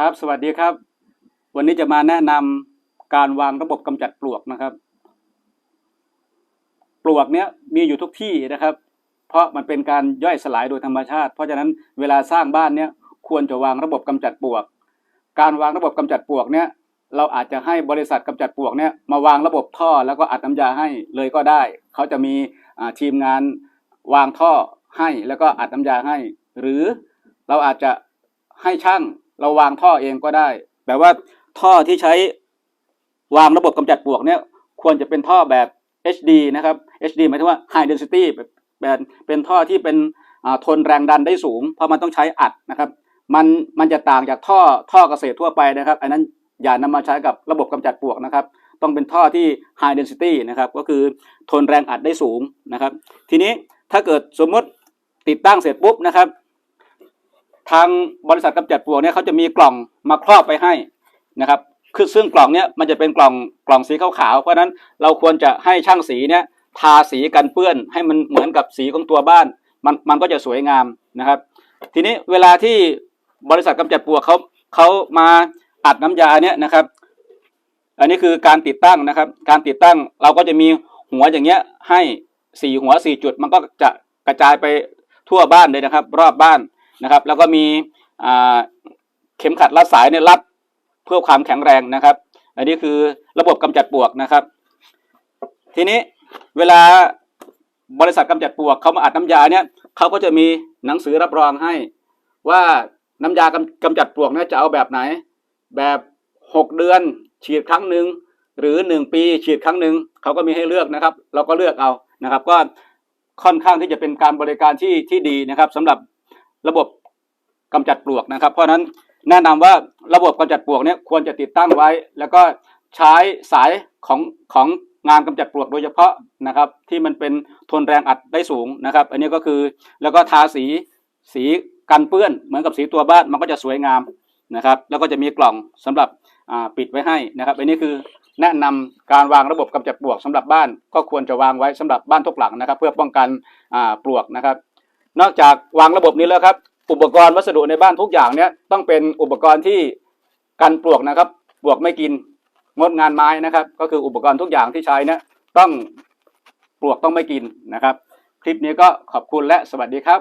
ครับ สวัสดีครับ วันนี้จะมาแนะนำการวางระบบกำจัดปลวกนะครับ ปลวกเนี้ยมีอยู่ทุกที่นะครับ เพราะมันเป็นการย่อยสลายโดยธรรมชาติ เพราะฉะนั้นเวลาสร้างบ้านเนี้ยควรจะวางระบบกำจัดปลวก การวางระบบกำจัดปลวกเนี้ยเราอาจจะให้บริษัทกำจัดปลวกเนี้ยมาวางระบบท่อแล้วก็อัดน้ำยาให้เลยก็ได้ เขาจะมีทีมงานวางท่อให้แล้วก็อัดน้ำยาให้ หรือเราอาจจะให้ช่าง เราวางท่อเองก็ได้ แต่ว่าท่อที่ใช้วางระบบกำจัดปลวกเนี่ย ควรจะเป็นท่อแบบ HD นะครับ HD หมายถึงว่า High Density แบบแบบเป็นท่อที่เป็นทนแรงดันได้สูง เพราะมันต้องใช้อัดนะครับ มันมันจะต่างจากท่อท่อเกษตรทั่วไปนะครับ อันนั้นอย่านำมาใช้กับระบบกำจัดปลวกนะครับ ต้องเป็นท่อที่ high density นะครับ ก็คือทนแรงอัดได้สูงนะครับ ทีนี้ถ้าเกิดสมมติติดตั้งเสร็จปุ๊บนะครับ ทางบริษัทกำจัดปลวกเนี่ยเขาจะมีกล่องมาครอบไปให้นะครับคือซึ่งกล่องเนี้ยมันจะเป็นกล่องกล่องสีขาวๆเพราะฉะนั้นเราควรจะให้ช่างสีเนี่ยทาสีกันเปื้อนให้มันเหมือนกับสีของตัวบ้าน มันมันก็จะสวยงามนะครับ ทีนี้เวลาที่บริษัทกำจัดปลวกเขาเขามาอัดน้ำยาเนี่ยนะครับ อันนี้คือการติดตั้งนะครับ การติดตั้งเราก็จะมีหัวอย่างเงี้ยให้สี่หัวสี่จุด มันก็จะกระจายไปทั่วบ้านเลยนะครับ รอบบ้าน นะครับ แล้วก็มีเข็มขัดรัดสายเนี่ยรัดเพื่อความแข็งแรงนะครับ อันนี้คือระบบกำจัดปลวกนะครับ ทีนี้เวลาบริษัทกำจัดปลวกเขามาอัดน้ำยาเนี่ยเขาก็จะมีหนังสือรับรองให้ ว่าน้ำยากำกำจัดปลวกเนี่ยจะเอาแบบไหน แบบหกเดือน ฉีดครั้งหนึ่งหรือหนึ่งปีฉีดครั้งหนึ่งเขาก็มีให้เลือกนะครับ เราก็เลือกเอานะครับ ก็ค่อนข้างที่จะเป็นการบริการที่ที่ดีนะครับสำหรับ ระบบกำจัดปลวกนะครับ เพราะฉะนั้นแนะนำว่าระบบกำจัดปลวกเนี่ยควรจะติดตั้งไว้ แล้วก็ใช้สายของของงานกำจัดปลวกโดยเฉพาะนะครับ ที่มันเป็นทนแรงอัดได้สูงนะครับ อันนี้ก็คือแล้วก็ทาสีสีกันเปื้อนเหมือนกับสีตัวบ้านมันก็จะสวยงามนะครับ แล้วก็จะมีกล่องสำหรับปิดไว้ให้นะครับ อันนี้คือแนะนำการวางระบบกำจัดปลวกสำหรับบ้านก็ควรจะวางไว้สำหรับบ้านทุกหลังนะครับ เพื่อป้องกันปลวกนะครับ นอกจากวางระบบนี้แล้วครับ อุปกรณ์วัสดุในบ้านทุกอย่างเนี้ยต้องเป็นอุปกรณ์ที่กันปลวกนะครับปลวกไม่กินงดงานไม้นะครับ ก็คืออุปกรณ์ทุกอย่างที่ใช้เนี่ยต้องปลวกต้องไม่กินนะครับ คลิปนี้ก็ขอบคุณและสวัสดีครับ